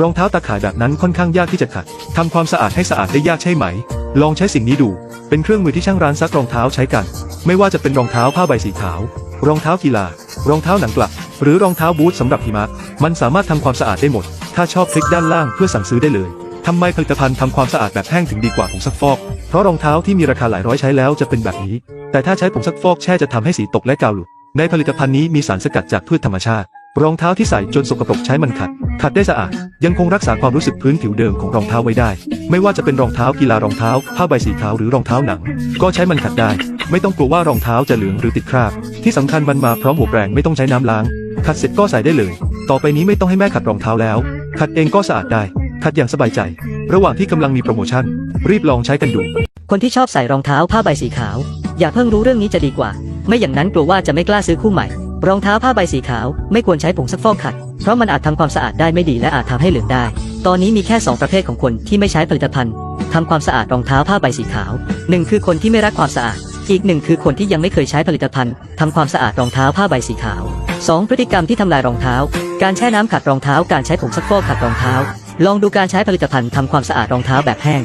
รองเท้าตาข่ายแบบนั้นค่อนข้างยากที่จะขัด ทำความสะอาดให้สะอาดได้ยากใช่ไหม ลองใช้สิ่งนี้ดู เป็นเครื่องมือที่ช่างร้านซักรองเท้าใช้กัน ไม่ว่าจะเป็นรองเท้าผ้าใบสีขาว รองเท้ากีฬา รองเท้าหนังกลับ หรือรองเท้าบูทสำหรับหิมะ มันสามารถทำความสะอาดได้หมด ถ้าชอบคลิกด้านล่างเพื่อสั่งซื้อได้เลยทำไมผลิตภัณฑ์ทำความสะอาดแบบแห้งถึงดีกว่าผงซักฟอก เพราะรองเท้าที่มีราคาหลายร้อยใช้แล้วจะเป็นแบบนี้ แต่ถ้าใช้ผงซักฟอกแช่จะทำให้สีตกและกาวหลุด ในผลิตภัณฑ์นี้มีสารสกัดจากพืชธรรมชาติ รองเท้าที่ใส่จนสกปรกใช้มันขัด ขัดได้สะอาด ยังคงรักษาความรู้สึกพื้นผิวเดิมของรองเท้าไว้ได้ ไม่ว่าจะเป็นรองเท้ากีฬารองเท้า ผ้าใบสีขาวหรือรองเท้าหนัง ก็ใช้มันขัดได้ ไม่ต้องกลัวว่ารองเท้าจะเหลืองหรือติดคราบ ที่สำคัญมันมาพร้อมหัวแปรงไม่ต้องใช้น้ำล้าง ขัดเสร็จก็ใส่ได้เลย ต่อไปนี้ไม่ต้องให้แม่ขัดรองเท้าแล้ว ขัดเองก็สะอาดได้ ขัดอย่างสบายใจ ระหว่างที่กำลังมีโปรโมชั่น รีบลองใช้กันดู คนที่ชอบใส่รองเท้าผ้าใบสีขาว อย่าเพิ่งรู้เรื่องนี้จะดีกว่า ไม่อย่างนั้นกลัวว่าจะไม่กล้าซื้อคู่ใหม่ รองเท้าผ้าใบสีขาว ไม่ควรใช้ผงซักฟอกขัด เพราะมันอาจทำความสะอาดได้ไม่ดีและอาจทำให้เหลืองได้ ตอนนี้มีแค่ 2 ประเภทของคนที่ไม่ใช้ผลิตภัณฑ์ทำความสะอาดรองเท้าผ้าใบสีขาวหนึ่งคือคนที่ไม่รักความสะอาด อีกหนึ่งคือคนที่ยังไม่เคยใช้ผลิตภัณฑ์ทำความสะอาดรองเท้าผ้าใบสีขาวสองพฤติกรรมที่ทำลายรองเท้า การแช่น้ำขัดรองเท้า การใช้ผงซักฟอกขัดรองเท้า ลองดูการใช้ผลิตภัณฑ์ทำความสะอาดรองเท้าแบบแห้ง